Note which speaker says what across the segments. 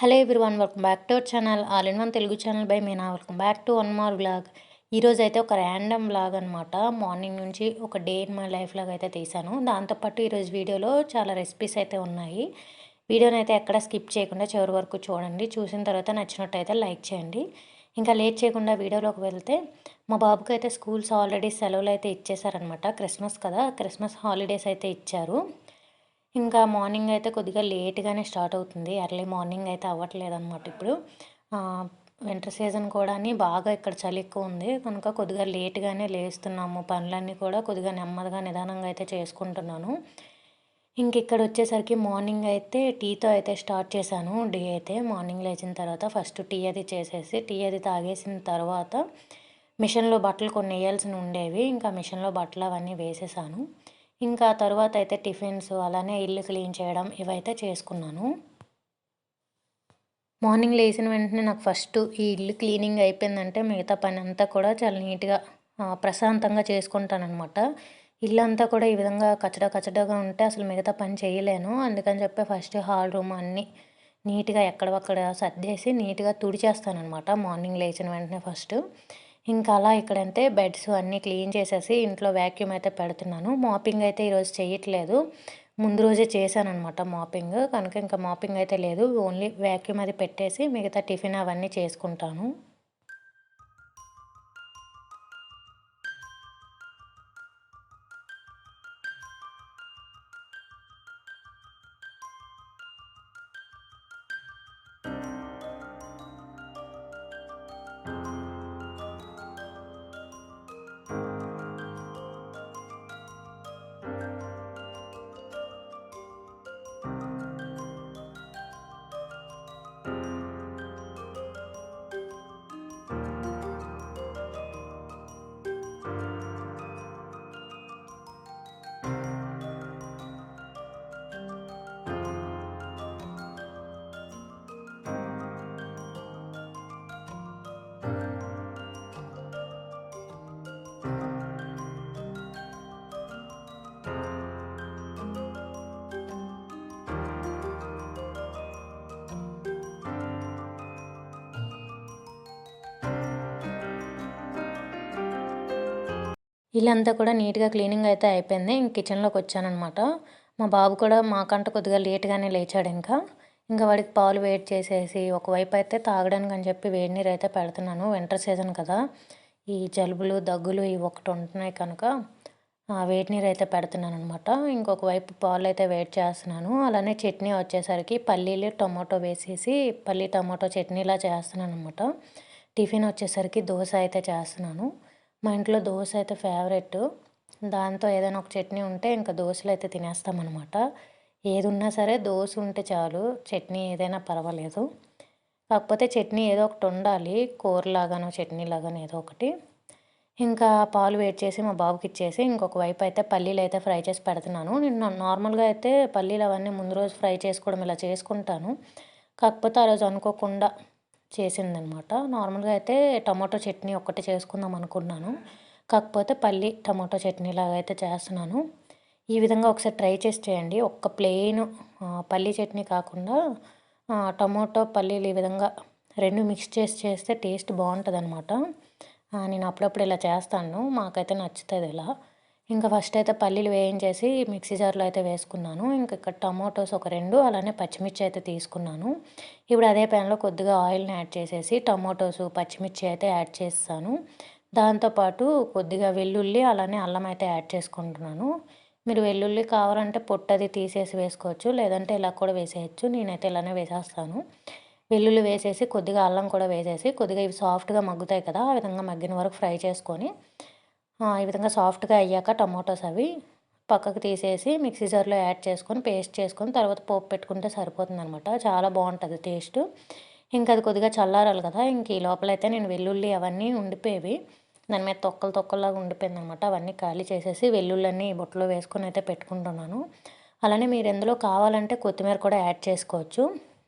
Speaker 1: Hello everyone welcome back to our channel all in one Telugu channel by Meena. Welcome back to one more blog ఈరోజు అయితే ఒక random blog అనమాట morning నుంచి ఒక day in my life లాగా అయితే తీసాను. దాంతోపాటు ఈరోజు వీడియోలో చాలా రెసిపీస్ అయితే ఉన్నాయి. వీడియోని అయితే ఎక్కడ స్కిప్ చేయకుండా చివరి వరకు చూడండి. చూసిన తర్వాత నచ్చినట్టయితే లైక్ చేయండి. ఇంకా లేట్ చేయకుండా వీడియోలోకి వెళ్తే మా బాబుకి అయితే స్కూల్స్ ఆల్రెడీ సెలవులు అయితే ఇచ్చేసారనమాట క్రిస్మస్ కదా క్రిస్మస్ హాలిడేస్ అయితే ఇచ్చారు. ఇంకా మార్నింగ్ అయితే కొద్దిగా లేట్గానే స్టార్ట్ అవుతుంది. ఎర్లీ మార్నింగ్ అయితే అవ్వట్లేదు అనమాట ఇప్పుడు వింటర్ సీజన్ కూడా బాగా ఇక్కడ చలి ఎక్కువ ఉంది. కనుక కొద్దిగా లేట్గానే లేస్తున్నాము. పనులన్నీ కూడా కొద్దిగా నెమ్మదిగా నిదానంగా అయితే చేసుకుంటున్నాను. ఇంక ఇక్కడ వచ్చేసరికి మార్నింగ్ అయితే టీతో అయితే స్టార్ట్ చేశాను. డే అయితే మార్నింగ్ లేచిన తర్వాత ఫస్ట్ టీ అది చేసేసి టీ అది తాగేసిన తర్వాత మిషన్లో బట్టలు కొన్ని వేయాల్సిన ఉండేవి. ఇంకా మిషన్లో బట్టలు అవన్నీ వేసేసాను. ఇంకా తర్వాత అయితే టిఫిన్స్ అలానే ఇల్లు క్లీన్ చేయడం ఇవైతే చేసుకున్నాను. మార్నింగ్ లేచిన వెంటనే నాకు ఫస్ట్ ఈ ఇల్లు క్లీనింగ్ అయిపోయిందంటే మిగతా పని అంతా కూడా చాలా నీట్గా ప్రశాంతంగా చేసుకుంటానమాట ఇల్లు అంతా కూడా ఈ విధంగా కచడ కచడగా ఉంటే అసలు మిగతా పని చేయలేను. అందుకని చెప్పి ఫస్ట్ హాల్ రూమ్ అన్నీ నీట్గా ఎక్కడ సర్దేసి నీట్గా తుడిచేస్తానమాట మార్నింగ్ లేచిన వెంటనే ఫస్ట్. ఇంకా అలా ఇక్కడంతే బెడ్స్ అన్నీ క్లీన్ చేసేసి ఇంట్లో వ్యాక్యూమ్ అయితే పెడుతున్నాను. మాపింగ్ అయితే ఈరోజు చేయట్లేదు ముందు రోజే చేశాను అనమాట మాపింగ్. కనుక ఇంకా మాపింగ్ అయితే లేదు. ఓన్లీ వ్యాక్యూమ్ అది పెట్టేసి మిగతా టిఫిన్ అవన్నీ చేసుకుంటాను. ఇల్లంతా కూడా నీట్గా క్లీనింగ్ అయితే అయిపోయింది. ఇంక కిచెన్లోకి వచ్చానమాట మా బాబు కూడా మాకంట కొద్దిగా లేట్గానే లేచాడు ఇంకా. ఇంకా వాడికి పాలు వేడి చేసేసి ఒకవైపు అయితే తాగడానికి అని చెప్పి వేడి నీరు అయితే పెడుతున్నాను. వింటర్ సీజన్ కదా. ఈ జలుబులు దగ్గులు ఇవి ఒకటి ఉంటున్నాయి కనుక వేడి నీరు అయితే పెడుతున్నాను అనమాట ఇంకొక వైపు పాలు అయితే వేడి చేస్తున్నాను. అలానే చట్నీ వచ్చేసరికి పల్లీలు టొమాటో వేసేసి పల్లీ టమాటో చట్నీలా చేస్తున్నాను అనమాట టిఫిన్ వచ్చేసరికి దోశ అయితే చేస్తున్నాను. మా ఇంట్లో దోశ అయితే ఫేవరెట్. దాంతో ఏదైనా ఒక చట్నీ ఉంటే ఇంకా దోశలు అయితే తినేస్తామన్నమాట. ఏది ఉన్నా సరే దోశ ఉంటే చాలు చట్నీ ఏదైనా పర్వాలేదు. కాకపోతే చట్నీ ఏదో ఒకటి ఉండాలి కూరలాగానో చట్నీ లాగానో ఏదో ఒకటి. ఇంకా పాలు వేడి చేసి మా బాబుకి ఇచ్చేసి ఇంకొక వైపు అయితే పల్లీలు అయితే ఫ్రై చేసి పెడుతున్నాను. నేను నార్మల్గా అయితే పల్లీలు అవన్నీ ముందు రోజు ఫ్రై చేసుకోవడం ఇలా చేసుకుంటాను. కాకపోతే ఆ రోజు అనుకోకుండా చేసిందనమాట. నార్మల్గా అయితే టమాటో చట్నీ ఒక్కటి చేసుకుందాం అనుకున్నాను. కాకపోతే పల్లి టమాటో చట్నీ లాగా అయితే చేస్తున్నాను. ఈ విధంగా ఒకసారి ట్రై చేసి చేయండి. ఒక్క ప్లెయిన్ పల్లి చట్నీ కాకుండా టమాటో పల్లీలు ఈ విధంగా రెండు మిక్స్ చేసి చేస్తే టేస్ట్ బాగుంటుంది అనమాట నేను అప్పుడప్పుడు ఇలా చేస్తాను. మాకైతే నచ్చుతుంది ఇలా. ఇంకా ఫస్ట్ అయితే పల్లీలు వేయించేసి మిక్సీ జార్లో అయితే వేసుకున్నాను. ఇంకా ఇక్కడ టమాటోస్ ఒక రెండు అలానే పచ్చిమిర్చి అయితే తీసుకున్నాను. ఇప్పుడు అదే ప్యాన్లో కొద్దిగా ఆయిల్ని యాడ్ చేసేసి టమాటోస్ పచ్చిమిర్చి అయితే యాడ్ చేస్తాను. దాంతోపాటు కొద్దిగా వెల్లుల్లి అలానే అల్లం అయితే యాడ్ చేసుకుంటున్నాను. మీరు వెల్లుల్లి కావాలంటే పొట్టది తీసేసి వేసుకోవచ్చు లేదంటే ఇలా కూడా వేసేయచ్చు. నేనైతే ఇలానే వేసేస్తాను. వెల్లుల్లి వేసేసి కొద్దిగా అల్లం కూడా వేసేసి కొద్దిగా ఇవి సాఫ్ట్గా మగ్గుతాయి కదా ఆ విధంగా మగ్గిన వరకు ఫ్రై చేసుకొని ఈ విధంగా సాఫ్ట్గా అయ్యాక టమాటోస్ అవి పక్కకు తీసేసి మిక్సీ జార్లో యాడ్ చేసుకొని పేస్ట్ చేసుకొని తర్వాత పోపు పెట్టుకుంటే సరిపోతుంది అనమాట చాలా బాగుంటుంది టేస్ట్. ఇంకా అది కొద్దిగా చల్లారాలి కదా ఇంక ఈ లోపలైతే నేను వెల్లుల్లి అవన్నీ ఉండిపోయేవి. దాని మీద తొక్కలు తొక్కల్లాగా ఉండిపోయింది అనమాట అవన్నీ ఖాళీ చేసేసి వెల్లుల్లన్నీ బొట్టలో వేసుకొని అయితే పెట్టుకుంటున్నాను. అలానే మీరు ఎందులో కావాలంటే కొత్తిమీర కూడా యాడ్ చేసుకోవచ్చు.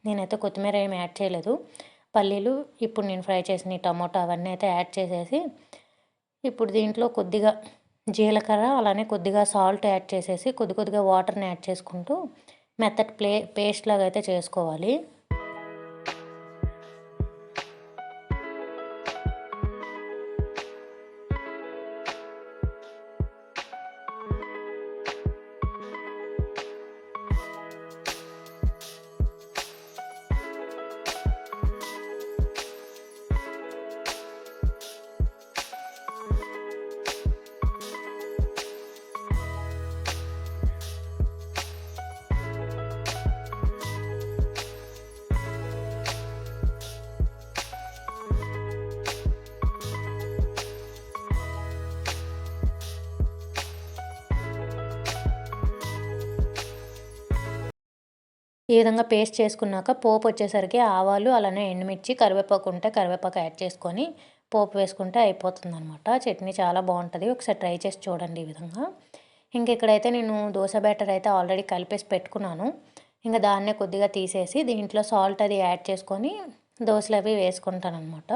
Speaker 1: నేనైతే కొత్తిమీర ఏమి యాడ్ చేయలేదు. పల్లీలు ఇప్పుడు నేను ఫ్రై చేసిన టమాటో అవన్నీ అయితే యాడ్ చేసేసి ఇప్పుడు దీంట్లో కొద్దిగా జీలకర్ర అలానే కొద్దిగా సాల్ట్ యాడ్ చేసేసి కొద్ది కొద్దిగా వాటర్ని యాడ్ చేసుకుంటూ మెత్తటి ప్లే పేస్ట్ లాగా అయితే చేసుకోవాలి. ఈ విధంగా పేస్ట్ చేసుకున్నాక పోపు వచ్చేసరికి ఆవాలు అలానే ఎండుమిర్చి కరివేపాకు ఉంటే కరివేపాకు యాడ్ చేసుకొని పోపు వేసుకుంటే అయిపోతుంది అనమాట చట్నీ చాలా బాగుంటుంది. ఒకసారి ట్రై చేసి చూడండి ఈ విధంగా. ఇంక ఇక్కడైతే నేను దోశ బ్యాటర్ అయితే ఆల్రెడీ కలిపేసి పెట్టుకున్నాను. ఇంకా దాన్నే కొద్దిగా తీసేసి దీంట్లో సాల్ట్ అది యాడ్ చేసుకొని దోశలు అవి వేసుకుంటాను అనమాట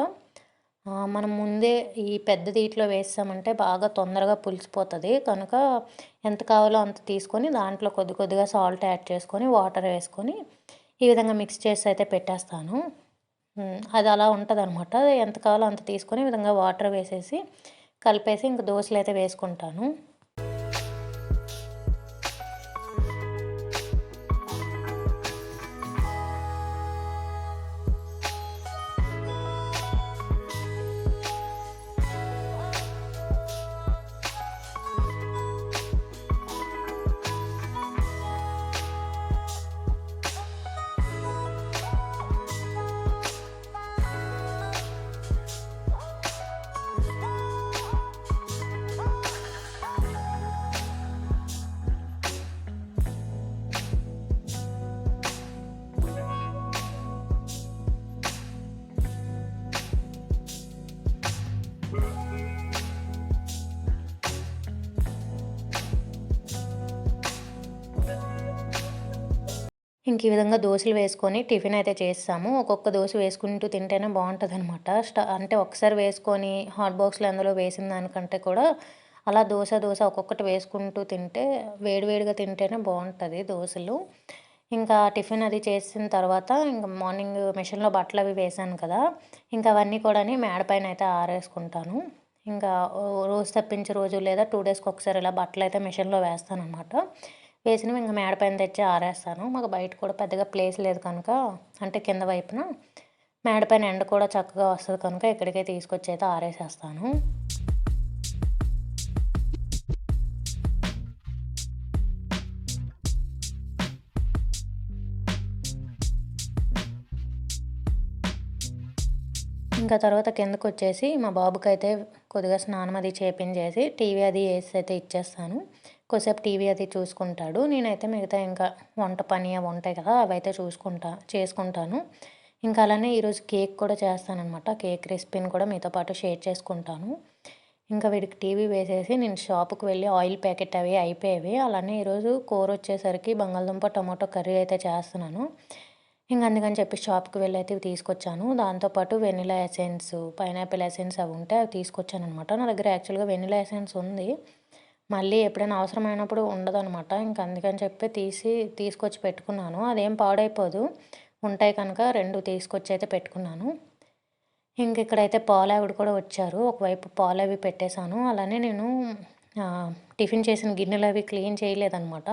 Speaker 1: మనం ముందే ఈ పెద్ద దీంట్లో వేసామంటే బాగా తొందరగా పులిసిపోతుంది. కనుక ఎంత కావాలో అంత తీసుకొని దాంట్లో కొద్ది కొద్దిగా సాల్ట్ యాడ్ చేసుకొని వాటర్ వేసుకొని ఈ విధంగా మిక్స్ చేసి అయితే పెట్టేస్తాను. అది అలా ఉంటుంది అనమాట ఎంత కావాలో అంత తీసుకొని ఈ విధంగా వాటర్ వేసేసి కలిపేసి ఇంక దోశలు అయితే వేసుకుంటాను. ఇంక ఈ విధంగా దోశలు వేసుకొని టిఫిన్ అయితే చేస్తాము. ఒక్కొక్క దోశ వేసుకుంటూ తింటేనే బాగుంటుంది అనమాట స్ట అంటే ఒకసారి వేసుకొని హాట్ బాక్స్లో అందులో వేసిన దానికంటే కూడా అలా దోశ దోశ ఒక్కొక్కటి వేసుకుంటూ తింటే వేడివేడిగా తింటేనే బాగుంటుంది దోశలు. ఇంకా టిఫిన్ అది చేసిన తర్వాత ఇంకా మార్నింగ్ మిషన్లో బట్టలు అవి వేసాను కదా ఇంకా అవన్నీ కూడా మేడపైన అయితే ఆరేసుకుంటాను. ఇంకా రోజు తప్పించే రోజు లేదా టూ డేస్కి ఒకసారి ఇలా బట్టలు అయితే మిషన్లో వేస్తాను అనమాట వేసినవి ఇంకా మేడ పైన తెచ్చి ఆరేస్తాను. మాకు బయట కూడా పెద్దగా ప్లేస్ లేదు కనుక అంటే కింద వైపున మేడ పైన ఎండ కూడా చక్కగా వస్తుంది కనుక ఇక్కడికే తీసుకొచ్చి అయితే ఆరేసేస్తాను. ఇంకా తర్వాత కిందకు వచ్చేసి మా బాబుకి అయితే కొద్దిగా స్నానం అది చేపించేసి టీవీ అది వేసి అయితే ఇచ్చేస్తాను. కొద్దిసేపు టీవీ అది చూసుకుంటాడు. నేనైతే మిగతా ఇంకా వంట పని అవి ఉంటాయి కదా అవి అయితే చూసుకుంటా చేసుకుంటాను. ఇంకా అలానే ఈరోజు కేక్ కూడా చేస్తానమాట కేక్ రెసిపీని కూడా మీతో పాటు షేర్ చేసుకుంటాను. ఇంకా వీడికి టీవీ వేసేసి నేను షాప్కి వెళ్ళి ఆయిల్ ప్యాకెట్ అవి అయిపోయేవి. అలానే ఈరోజు కూర వచ్చేసరికి బంగాళదుంప టమాటో కర్రీ అయితే చేస్తున్నాను. ఇంకా అందుకని చెప్పి షాప్కి వెళ్ళి అయితే తీసుకొచ్చాను. దాంతోపాటు వెనిలా ఎసెన్స్ పైనాపిల్ ఎసెన్స్ అవి ఉంటే అవి తీసుకొచ్చాను అనమాట నా దగ్గర యాక్చువల్గా వెనిలా ఎసెన్స్ ఉంది. మళ్ళీ ఎప్పుడైనా అవసరమైనప్పుడు ఉండదనమాట ఇంక అందుకని చెప్పి తీసి తీసుకొచ్చి పెట్టుకున్నాను. అదేం పాడైపోదు. ఉంటాయి కనుక రెండు తీసుకొచ్చి అయితే పెట్టుకున్నాను. ఇంక ఇక్కడైతే పాలావిడ కూడా వచ్చారు. ఒకవైపు పాలు అవి పెట్టేశాను. అలానే నేను టిఫిన్ చేసిన గిన్నెలు అవి క్లీన్ చేయలేదనమాట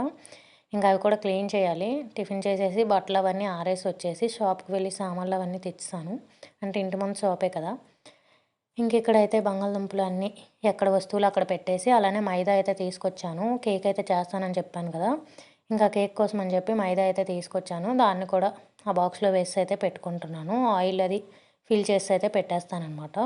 Speaker 1: ఇంకా అవి కూడా క్లీన్ చేయాలి. టిఫిన్ చేసేసి బట్టలు అవన్నీ ఆరేసి వచ్చేసి షాప్కి వెళ్ళి సామాన్లు అవన్నీ తెచ్చాను అంటే ఇంటి ముందు షాపే కదా. ఇంక ఇక్కడైతే బంగాళదుంపలు అన్నీ ఎక్కడ వస్తువులు అక్కడ పెట్టేసి అలానే మైదా అయితే తీసుకొచ్చాను. కేక్ అయితే చేస్తానని చెప్పాను కదా. ఇంకా కేక్ కోసం అని చెప్పి మైదా అయితే తీసుకొచ్చాను. దాన్ని కూడా ఆ బాక్స్లో వేసి అయితే పెట్టుకుంటున్నాను. ఆయిల్ అది ఫిల్ చేసి అయితే పెట్టేస్తానమాట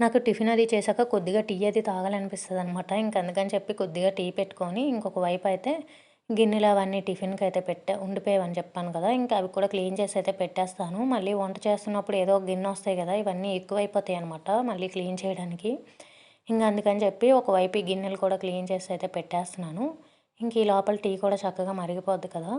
Speaker 1: నాకు టిఫిన్ అది చేశాక కొద్దిగా టీ అది తాగాలనిపిస్తుంది అనమాట ఇంక అందుకని చెప్పి కొద్దిగా టీ పెట్టుకొని ఇంకొక వైపు అయితే గిన్నెలు అవన్నీ టిఫిన్కి అయితే పెట్టా ఉండిపోయావని చెప్పాను కదా. ఇంకా అవి కూడా క్లీన్ చేసి అయితే పెట్టేస్తాను. మళ్ళీ వంట చేస్తున్నప్పుడు ఏదో ఒక గిన్నె వస్తాయి కదా ఇవన్నీ ఎక్కువైపోతాయి అనమాట మళ్ళీ క్లీన్ చేయడానికి. ఇంకా అందుకని చెప్పి ఒకవైపు ఈ గిన్నెలు కూడా క్లీన్ చేసి అయితే పెట్టేస్తున్నాను. ఇంక ఈ లోపల టీ కూడా చక్కగా మరిగిపోద్ది కదా.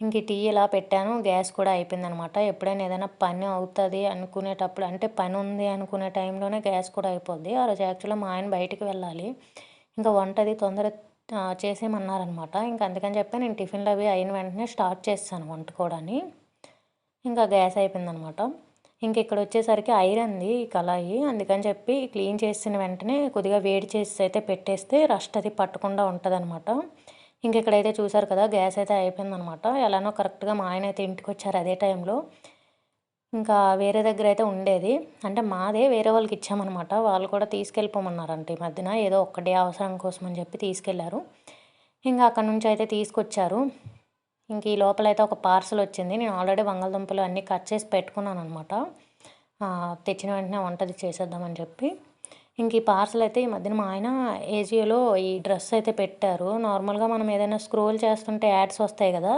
Speaker 1: ఇంక టీ ఇలా పెట్టాను గ్యాస్ కూడా అయిపోయిందనమాట. ఎప్పుడైనా ఏదైనా పని అవుతుంది అనుకునేటప్పుడు అంటే పని ఉంది అనుకునే టైంలోనే గ్యాస్ కూడా అయిపోద్ది. ఆ రోజు యాక్చువల్గా మా ఆయన బయటికి వెళ్ళాలి. ఇంకా వంట అది తొందర ఆ, చేసేయమన్నారనమాట. ఇంకా అందుకని చెప్పి నేను టిఫిన్లు అవి అయిన వెంటనే స్టార్ట్ చేస్తాను వండుకోవడాన్ని. ఇంకా గ్యాస్ అయిపోయిందనమాట. ఇంక ఇక్కడ వచ్చేసరికి ఐరన్ది ఈ కళాయి. అందుకని చెప్పి క్లీన్ చేసిన వెంటనే కొద్దిగా వేడి చేసి అయితే పెట్టేస్తే రస్ట్ అది పట్టకుండా ఉంటుంది అనమాట ఇంక ఇక్కడైతే చూసారు కదా గ్యాస్ అయితే అయిపోయిందనమాట. ఎలానో కరెక్ట్గా మా ఆయన అయితే ఇంటికి వచ్చారు అదే టైంలో. ఇంకా వేరే దగ్గర అయితే ఉండేది. అంటే మాదే వేరే వాళ్ళకి ఇచ్చామన్నమాట వాళ్ళు కూడా తీసుకెళ్ళిపోమన్నారంట ఈ మధ్యన. ఏదో ఒక్కటే అవసరం కోసం అని చెప్పి తీసుకెళ్ళారు ఇంకా అక్కడ నుంచి అయితే తీసుకొచ్చారు. ఇంక ఈ లోపల అయితే ఒక పార్సల్ వచ్చింది. నేను ఆల్రెడీ బంగాళదుంపలు అన్నీ కట్ చేసి పెట్టుకున్నాను అనమాట తెచ్చిన వెంటనే వంటది చేసేద్దామని చెప్పి. ఇంక ఈ పార్సల్ అయితే ఈ మధ్యన మా ఆయన ఏజియోలో ఈ డ్రెస్ అయితే పెట్టారు. నార్మల్గా మనం ఏదైనా స్క్రోల్ చేస్తుంటే యాడ్స్ వస్తాయి కదా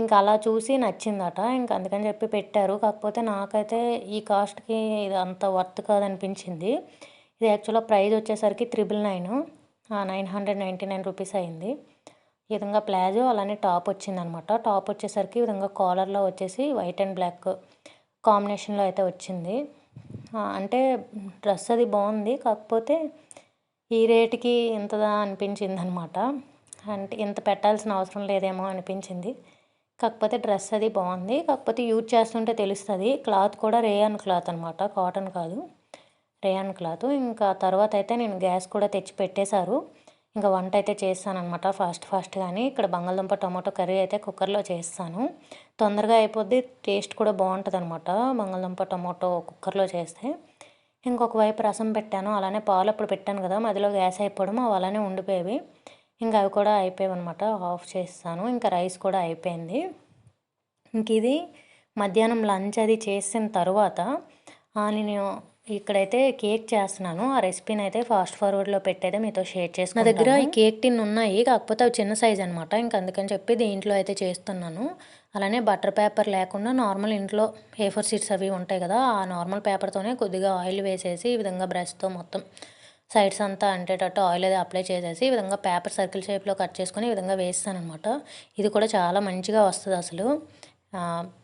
Speaker 1: ఇంకా అలా చూసి నచ్చిందట. ఇంకా అందుకని చెప్పి పెట్టారు. కాకపోతే నాకైతే ఈ కాస్ట్కి ఇది అంత వర్త్ కాదనిపించింది. ఇది యాక్చువల్గా ప్రైస్ వచ్చేసరికి triple nine nine hundred ninety nine rupees అయింది. ఈ విధంగా ప్లాజో అలానే టాప్ వచ్చిందనమాట. టాప్ వచ్చేసరికి ఈ విధంగా కాలర్లో వచ్చేసి వైట్ అండ్ బ్లాక్ కాంబినేషన్లో అయితే వచ్చింది. అంటే డ్రెస్ అది బాగుంది. కాకపోతే ఈ రేటుకి ఇంతదా అనిపించింది అనమాట అంటే ఇంత పెట్టాల్సిన అవసరం లేదేమో అనిపించింది. కాకపోతే డ్రెస్ అది బాగుంది. కాకపోతే యూజ్ చేస్తుంటే తెలుస్తుంది. క్లాత్ కూడా రేయాన్ క్లాత్ అనమాట. కాటన్ కాదు. Rayon cloth. ఇంకా తర్వాత అయితే నేను గ్యాస్ కూడా తెచ్చి పెట్టేశారు. ఇంకా వంట అయితే చేస్తాను అనమాట ఫాస్ట్ ఫాస్ట్ కానీ ఇక్కడ బంగాళదుంప టమాటో కర్రీ అయితే కుక్కర్లో చేస్తాను. తొందరగా అయిపోద్ది టేస్ట్ కూడా బాగుంటుంది అనమాట బంగాళదుంప టమాటో కుక్కర్లో చేస్తే. ఇంకొక వైపు రసం పెట్టాను అలానే పాలు అప్పుడు పెట్టాను కదా మధ్యలో గ్యాస్ అయిపోవడం అవి అలానే ఉండిపోయేవి. ఇంకా అవి కూడా అయిపోయాయి అనమాట ఆఫ్ చేస్తాను. ఇంకా రైస్ కూడా అయిపోయింది. ఇంక ఇది మధ్యాహ్నం లంచ్ అది చేసిన తర్వాత నేను ఇక్కడైతే కేక్ చేస్తున్నాను. ఆ రెసిపీని అయితే ఫాస్ట్ ఫార్వర్డ్లో పెట్టేదే మీతో షేర్ చేసుకున్నాను నా దగ్గర ఈ కేక్ టిన్ ఉన్నాయి. కాకపోతే అవి చిన్న సైజ్ అనమాట ఇంకా అందుకని చెప్పి దీంట్లో అయితే చేస్తున్నాను. అలానే బటర్ పేపర్ లేకుండా నార్మల్ ఇంట్లో ఏ ఫోర్ సీట్స్ అవి ఉంటాయి కదా ఆ నార్మల్ పేపర్తోనే కొద్దిగా ఆయిల్ వేసేసి ఈ విధంగా బ్రష్తో మొత్తం సైడ్స్ అంతా అంటేటట్టు ఆయిల్ అది అప్లై చేసేసి ఈ విధంగా పేపర్ సర్కిల్ షేప్లో కట్ చేసుకొని ఈ విధంగా వేస్తాను అనమాట ఇది కూడా చాలా మంచిగా వస్తుంది అసలు.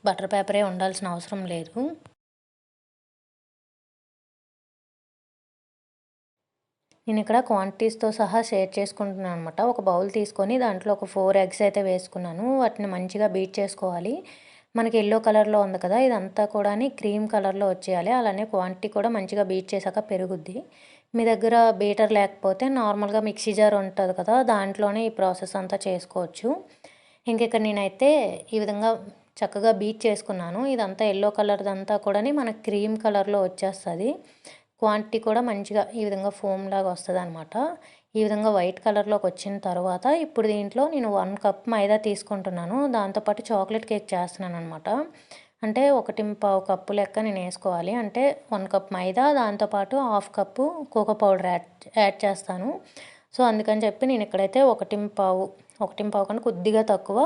Speaker 1: బటర్ పేపరే ఉండాల్సిన అవసరం లేదు. నేను ఇక్కడ క్వాంటిటీస్తో సహా షేర్ చేసుకుంటున్నాను అనమాట ఒక బౌల్ తీసుకొని దాంట్లో ఒక ఫోర్ ఎగ్స్ అయితే వేసుకున్నాను. వాటిని మంచిగా బీట్ చేసుకోవాలి. మనకి ఎల్లో కలర్లో ఉంది కదా ఇదంతా కూడా క్రీమ్ కలర్లో వచ్చేయాలి. అలానే క్వాంటిటీ కూడా మంచిగా బీట్ చేశాక పెరుగుద్ది. మీ దగ్గర బీటర్ లేకపోతే నార్మల్గా మిక్సీ జార్ ఉంటుంది కదా దాంట్లోనే ఈ ప్రాసెస్ అంతా చేసుకోవచ్చు. ఇంకెక్కడ నేనైతే ఈ విధంగా చక్కగా బీట్ చేసుకున్నాను. ఇదంతా ఎల్లో కలర్దంతా కూడా మనకి క్రీమ్ కలర్లో వచ్చేస్తుంది. క్వాంటిటీ కూడా మంచిగా ఈ విధంగా ఫోమ్ లాగా వస్తుంది అనమాట ఈ విధంగా వైట్ కలర్లోకి వచ్చిన తర్వాత ఇప్పుడు దీంట్లో నేను వన్ కప్ మైదా తీసుకుంటున్నాను. దాంతోపాటు చాక్లెట్ కేక్ చేస్తున్నాను అనమాట అంటే ఒకటి పావు కప్పు లెక్క నేను వేసుకోవాలి. అంటే వన్ కప్ మైదా దాంతోపాటు half cup cocoa powder add add చేస్తాను. సో అందుకని చెప్పి నేను ఇక్కడైతే ఒకటి పావు ఒకటి పావు కన్నా కొద్దిగా తక్కువ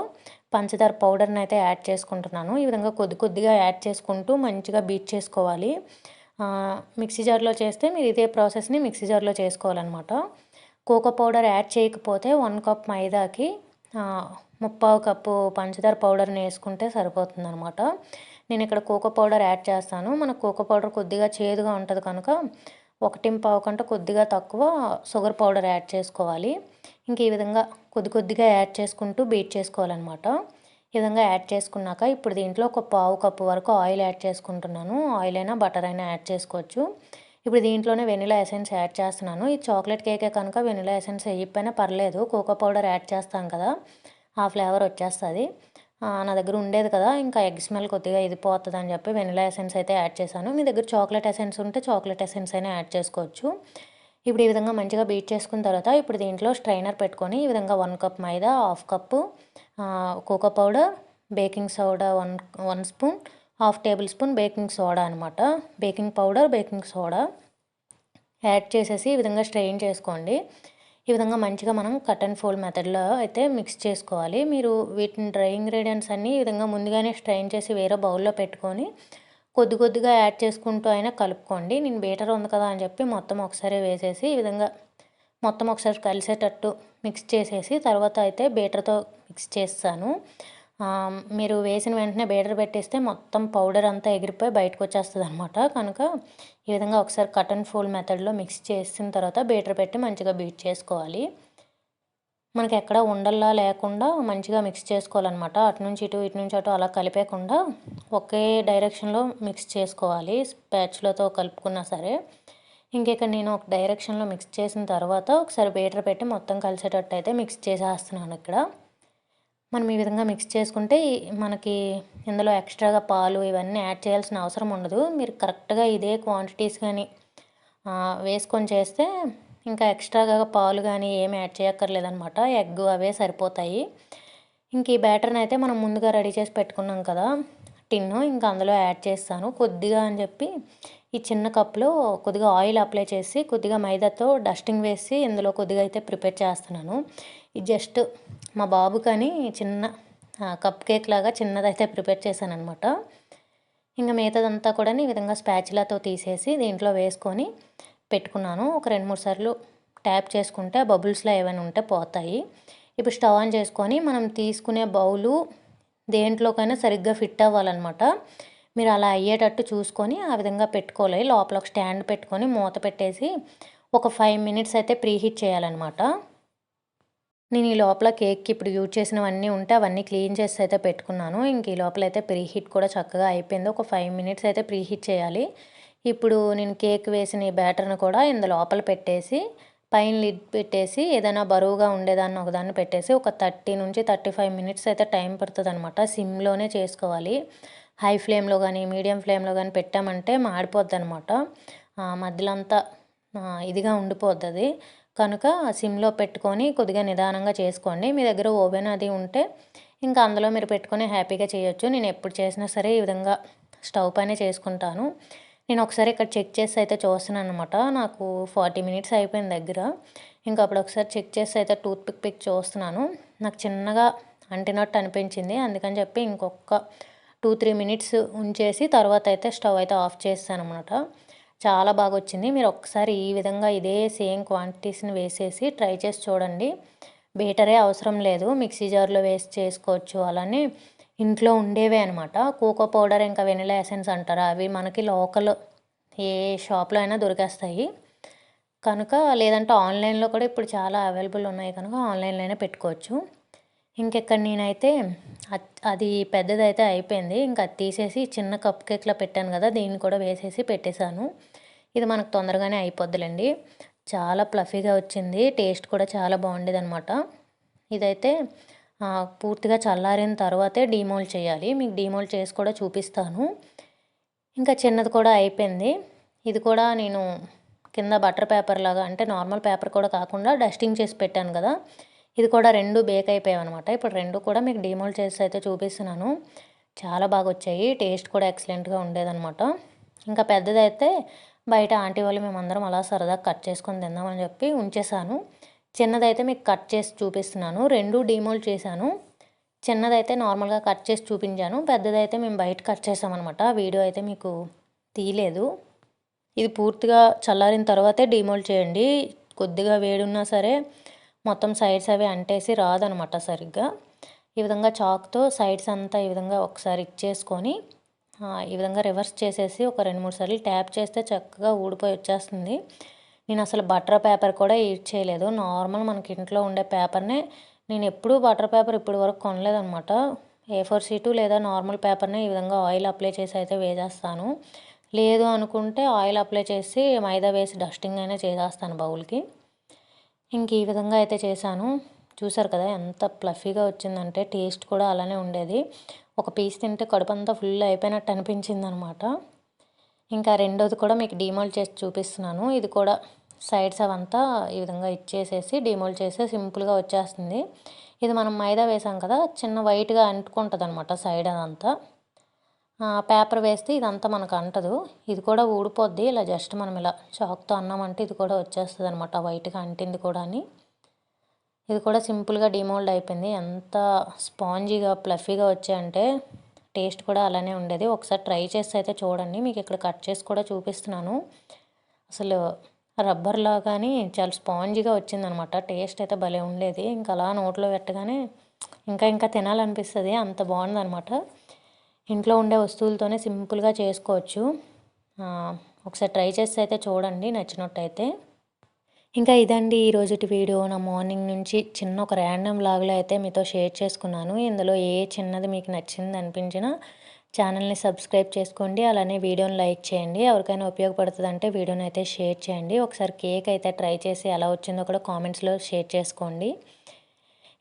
Speaker 1: పంచదార పౌడర్ని అయితే యాడ్ చేసుకుంటున్నాను. ఈ విధంగా కొద్ది కొద్దిగా యాడ్ చేసుకుంటూ మంచిగా బీట్ చేసుకోవాలి. మిక్సీ జార్లో చేస్తే మీరు ఇదే ప్రాసెస్ని మిక్సీ జార్లో చేసుకోవాలన్నమాట. కోకో పౌడర్ యాడ్ చేయకపోతే వన్ కప్ మైదాకి ముప్పావు కప్పు పంచదార పౌడర్ని వేసుకుంటే సరిపోతుంది అనమాట నేను ఇక్కడ కోకో పౌడర్ యాడ్ చేస్తాను. మనకు కోకో పౌడర్ కొద్దిగా చేదుగా ఉంటుంది కనుక ఒకటి పావు కంటే కొద్దిగా తక్కువ షుగర్ పౌడర్ యాడ్ చేసుకోవాలి. ఇంక ఈ విధంగా కొద్ది కొద్దిగా యాడ్ చేసుకుంటూ బీట్ చేసుకోవాలన్నమాట. ఈ విధంగా యాడ్ చేసుకున్నాక ఇప్పుడు దీంట్లో ఒక పావు కప్పు వరకు ఆయిల్ యాడ్ చేసుకుంటున్నాను. ఆయిల్ అయినా బటర్ అయినా యాడ్ చేసుకోవచ్చు. ఇప్పుడు దీంట్లోనే వెనిలా ఎసెన్స్ యాడ్ చేస్తున్నాను. ఈ చాక్లెట్ కేకే కనుక వెనిలా ఎసెన్స్ వేయకపోయినా పర్లేదు. కోకో పౌడర్ యాడ్ చేస్తాం కదా ఆ ఫ్లేవర్ వచ్చేస్తుంది. నా దగ్గర ఉండేది కదా ఇంకా ఎగ్ స్మెల్ కొద్దిగా ఇది పోతుంది అని చెప్పి వెనిలా ఎసెన్స్ అయితే యాడ్ చేశాను. మీ దగ్గర చాక్లెట్ ఎసెన్స్ ఉంటే చాక్లెట్ ఎసెన్స్ అయినా యాడ్ చేసుకోవచ్చు. ఇప్పుడు ఈ విధంగా మంచిగా బీట్ చేసుకున్న తర్వాత ఇప్పుడు దీంట్లో స్ట్రైనర్ పెట్టుకొని ఈ విధంగా one cup maida half cup cocoa powder baking soda one one spoon half tablespoon baking soda అనమాట baking powder baking soda add చేసేసి ఈ విధంగా స్ట్రెయిన్ చేసుకోండి. ఈ విధంగా మంచిగా మనం కట్ అండ్ ఫోల్డ్ మెథడ్లో అయితే మిక్స్ చేసుకోవాలి. మీరు వీటిని డ్రై ఇంగ్రీడియంట్స్ అన్నీ ఈ విధంగా ముందుగానే స్ట్రెయిన్ చేసి వేరే బౌల్లో పెట్టుకొని కొద్ది కొద్దిగా యాడ్ చేసుకుంటూ అయినా కలుపుకోండి. నేను బీటర్ ఉంది కదా అని చెప్పి మొత్తం ఒకసారి వేసేసి ఈ విధంగా మొత్తం ఒకసారి కలిసేటట్టు మిక్స్ చేసేసి తర్వాత అయితే బీటర్తో మిక్స్ చేస్తాను. మీరు వేసిన వెంటనే బేటర్ పెట్టేస్తే మొత్తం పౌడర్ అంతా ఎగిరిపోయి బయటకు వచ్చేస్తుంది అనమాట కనుక ఈ విధంగా ఒకసారి కటన్ ఫోల్ మెథడ్లో మిక్స్ చేసిన తర్వాత బేటర్ పెట్టి మంచిగా బీట్ చేసుకోవాలి. మనకి ఎక్కడ ఉండల్లా లేకుండా మంచిగా మిక్స్ చేసుకోవాలన్నమాట. అటు నుంచి ఇటు ఇటు నుంచి అటు అలా కలిపేయకుండా ఒకే డైరెక్షన్లో మిక్స్ చేసుకోవాలి. స్పాచ్లతో కలుపుకున్నా సరే. ఇక్కడ నేను ఒక డైరెక్షన్లో మిక్స్ చేసిన తర్వాత ఒకసారి బేటర్ పెట్టి మొత్తం కలిసేటట్టు అయితే మిక్స్ చేసేస్తున్నాను ఇక్కడ. మనం ఈ విధంగా మిక్స్ చేసుకుంటే మనకి ఇందులో ఎక్స్ట్రాగా పాలు ఇవన్నీ యాడ్ చేయాల్సిన అవసరం ఉండదు. మీరు కరెక్ట్గా ఇదే క్వాంటిటీస్ కానీ వేసుకొని చేస్తే ఇంకా ఎక్స్ట్రాగా పాలు కానీ ఏమి యాడ్ చేయక్కర్లేదనమాట ఎగ్ అవే సరిపోతాయి. ఇంక ఈ బ్యాటర్ని అయితే మనం ముందుగా రెడీ చేసి పెట్టుకున్నాం కదా టిన్ను. ఇంకా అందులో యాడ్ చేస్తాను. కొద్దిగా అని చెప్పి ఈ చిన్న కప్లో కొద్దిగా ఆయిల్ అప్లై చేసి కొద్దిగా మైదాతో డస్టింగ్ వేసి ఇందులో కొద్దిగా అయితే ప్రిపేర్ చేస్తున్నాను. ఇది జస్ట్ మా బాబు కానీ చిన్న కప్ కేక్ లాగా చిన్నదైతే ప్రిపేర్ చేశాను అనమాట ఇంకా మిగతాదంతా కూడా ఈ విధంగా స్పాచులాతో తీసేసి దీంట్లో వేసుకొని పెట్టుకున్నాను. ఒక రెండు మూడు సార్లు ట్యాప్ చేసుకుంటే బబుల్స్లో ఏమైనా ఉంటే పోతాయి. ఇప్పుడు స్టవ్ ఆన్ చేసుకొని మనం తీసుకునే బౌలు దేంట్లోకైనా సరిగ్గా ఫిట్ అవ్వాలన్నమాట. మీరు అలా అయ్యేటట్టు చూసుకొని ఆ విధంగా పెట్టుకోవాలి. లోపల ఒక స్టాండ్ పెట్టుకొని మూత పెట్టేసి ఒక ఫైవ్ మినిట్స్ అయితే ప్రీహీట్ చేయాలన్నమాట. నేను ఈ లోపల కేక్కి ఇప్పుడు యూజ్ చేసినవన్నీ ఉంటే అవన్నీ క్లీన్ చేసి అయితే పెట్టుకున్నాను. ఇంక ఈ లోపల అయితే ప్రీహీట్ కూడా చక్కగా అయిపోయింది. ఒక ఫైవ్ మినిట్స్ అయితే ప్రీహీట్ చేయాలి. ఇప్పుడు నేను కేక్ వేసిన ఈ బ్యాటర్ని కూడా ఇందు లోపల పెట్టేసి పైన లిడ్ పెట్టేసి ఏదైనా బరువుగా ఉండేదాన్ని ఒకదాన్ని పెట్టేసి ఒక థర్టీ నుంచి థర్టీ ఫైవ్ మినిట్స్ అయితే టైం పడుతుంది అనమాట సిమ్లోనే చేసుకోవాలి. హై ఫ్లేమ్లో కానీ మీడియం ఫ్లేమ్లో కానీ పెట్టామంటే మాడిపోద్ది అనమాట మధ్యలో అంతా ఇదిగా ఉండిపోద్ది కనుక సిమ్లో పెట్టుకొని కొద్దిగా నిదానంగా చేసుకోండి. మీ దగ్గర ఓవెన్ అది ఉంటే ఇంకా అందులో మీరు పెట్టుకొని హ్యాపీగా చేయొచ్చు. నేను ఎప్పుడు చేసినా సరే ఈ విధంగా స్టవ్ పైన చేసుకుంటాను. నేను ఒకసారి ఇక్కడ చెక్ చేసి అయితే చూస్తున్నాను అనమాట నాకు ఫార్టీ మినిట్స్ అయిపోయిన దగ్గర. ఇంకా అప్పుడు ఒకసారి చెక్ చేసి అయితే టూత్ పిక్ పిక్ చూస్తున్నాను. నాకు చిన్నగా అంటినట్టు అనిపించింది. అందుకని చెప్పి ఇంకొక టూ త్రీ మినిట్స్ ఉంచేసి తర్వాత అయితే స్టవ్ అయితే ఆఫ్ చేస్తాను అనమాట చాలా బాగా వచ్చింది మీరు ఒకసారి ఈ విధంగా ఇదే సేమ్ క్వాంటిటీస్ని వేసేసి ట్రై చేసి చూడండి. బీటరే అవసరం లేదు. మిక్సీ జార్లో వేసి చేసుకోవచ్చు అలానే ఇంట్లో ఉండేవే అనమాట కోకో పౌడర్ ఇంకా వెనిలా ఎసెన్స్ అంటారా? అవి మనకి లోకల్ ఏ షాప్లో అయినా దొరికేస్తాయి. కనుక లేదంటే ఆన్లైన్లో కూడా ఇప్పుడు చాలా అవైలబుల్ ఉన్నాయి. కనుక ఆన్లైన్లోనే పెట్టుకోవచ్చు. ఇంకెక్కడ నేనైతే అది పెద్దదైతే అయిపోయింది. ఇంకా అది తీసేసి చిన్న కప్ కేక్లో పెట్టాను కదా దీన్ని కూడా వేసేసి పెట్టేశాను. ఇది మనకు తొందరగానే అయిపోద్దులేండి. చాలా ప్లఫీగా వచ్చింది. టేస్ట్ కూడా చాలా బాగుండేది అనమాట ఇదైతే పూర్తిగా చల్లారిన తర్వాతే డీమోల్డ్ చేయాలి. మీకు డీమోల్డ్ చేసి కూడా చూపిస్తాను. ఇంకా చిన్నది కూడా అయిపోయింది. ఇది కూడా నేను కింద బటర్ పేపర్ లాగా అంటే నార్మల్ పేపర్ కూడా కాకుండా డస్టింగ్ చేసి పెట్టాను కదా. ఇది కూడా రెండు బేక్ అయిపోయాయి అనమాట ఇప్పుడు రెండు కూడా మీకు డీమోల్డ్ చేసి అయితే చూపిస్తున్నాను. చాలా బాగా వచ్చాయి. టేస్ట్ కూడా ఎక్సలెంట్గా ఉండేదన్నమాట. ఇంకా పెద్దదైతే బయట ఆంటీ వాళ్ళు మేమందరం అలా సరదాగా కట్ చేసుకొని తిందామని చెప్పి ఉంచేసాను చిన్నదైతే మీకు కట్ చేసి చూపిస్తున్నాను. రెండు డీమోల్డ్ చేశాను. చిన్నదైతే నార్మల్గా కట్ చేసి చూపించాను. పెద్దదైతే మేము బయట కట్ చేసామన్నమాట. వీడియో అయితే మీకు తీయలేదు. ఇది పూర్తిగా చల్లారిన తర్వాతే డీమోల్డ్ చేయండి. కొద్దిగా వేడున్నా సరే మొత్తం సైడ్స్ అవి అంటేసి రాదనమాట సరిగ్గా. ఈ విధంగా చాక్తో సైడ్స్ అంతా ఈ విధంగా ఒకసారి ఇచ్చేసుకొని ఈ విధంగా రివర్స్ చేసేసి ఒక రెండు మూడు సార్లు ట్యాప్ చేస్తే చక్కగా ఊడిపోయి వచ్చేస్తుంది. నేను అసలు బటర్ పేపర్ కూడా యూజ్ చేయలేదు. నార్మల్ మనకి ఇంట్లో ఉండే పేపర్నే నేను ఎప్పుడూ బటర్ పేపర్ ఇప్పటి వరకు కొనలేదనమాట. ఏ ఫోర్ సీటు లేదా నార్మల్ పేపర్నే ఈ విధంగా ఆయిల్ అప్లై చేసి అయితే వేసేస్తాను. లేదు అనుకుంటే ఆయిల్ అప్లై చేసి మైదా వేసి డస్టింగ్ అయినా చేసేస్తాను బౌల్కి. ఇంక ఈ విధంగా అయితే చేశాను. చూసారు కదా ఎంత ప్లఫీగా వచ్చిందంటే టేస్ట్ కూడా అలానే ఉండేది. ఒక పీస్ తింటే కడుపు అంతా ఫుల్ అయిపోయినట్టు అనిపించింది అనమాట ఇంకా రెండోది కూడా మీకు డీమోల్డ్ చేసి చూపిస్తున్నాను. ఇది కూడా సైడ్స్ అవంతా ఈ విధంగా ఇచ్చేసేసి డీమోల్డ్ చేస్తే సింపుల్గా వచ్చేస్తుంది. ఇది మనం మైదా వేసాం కదా చిన్న వైట్గా అంటుకుంటుంది అనమాట సైడ్ అదంతా. పేపర్ వేస్తే ఇదంతా మనకు అంటదు. ఇది కూడా ఊడిపోద్ది. ఇలా జస్ట్ మనం ఇలా చాక్తో అన్నామంటే ఇది కూడా వచ్చేస్తుంది అనమాట వైట్గా అంటింది కూడా అని. ఇది కూడా సింపుల్గా డిమోల్డ్ అయిపోయింది. ఎంత స్పాంజీగా ప్లఫీగా వచ్చాయంటే టేస్ట్ కూడా అలానే ఉండేది. ఒకసారి ట్రై చేస్తే అయితే చూడండి. మీకు ఇక్కడ కట్ చేసి కూడా చూపిస్తున్నాను. అసలు రబ్బర్లో కానీ చాలా స్పాంజీగా వచ్చిందనమాట టేస్ట్ అయితే భలే ఉండేది. ఇంకా అలా నోట్లో పెట్టగానే ఇంకా ఇంకా తినాలనిపిస్తుంది. అంత బాగుందనమాట ఇంట్లో ఉండే వస్తువులతోనే సింపుల్గా చేసుకోవచ్చు. ఒకసారి ట్రై చేస్తే అయితే చూడండి నచ్చినట్టయితే. ఇంకా ఇదండి ఈరోజుటి వీడియో. నా మార్నింగ్ నుంచి చిన్న ఒక ర్యాండమ్ లాగ్లో అయితే మీతో షేర్ చేసుకున్నాను. ఇందులో ఏ చిన్నది మీకు నచ్చింది అనిపించినా ఛానల్ని సబ్స్క్రైబ్ చేసుకోండి. అలానే వీడియోని లైక్ చేయండి. ఎవరికైనా ఉపయోగపడుతుంది అంటే వీడియోని అయితే షేర్ చేయండి. ఒకసారి కేక్ అయితే ట్రై చేసి ఎలా వచ్చిందో కూడా కామెంట్స్లో షేర్ చేసుకోండి.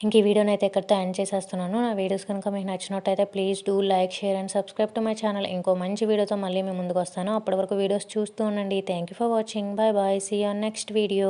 Speaker 1: ఇంక ఈ వీడియోని అయితే ఎక్కడితో ఎండ్ చేసేస్తున్నాను. నా వీడియోస్ కనుక మీకు నచ్చినట్టయితే please do like share and subscribe to my channel ఇంకో మంచి వీడియోతో మళ్ళీ మేము ముందుకు వస్తాను. అప్పటి వరకు వీడియోస్ చూస్తూ ఉండండి. Thank you for watching bye bye see on next video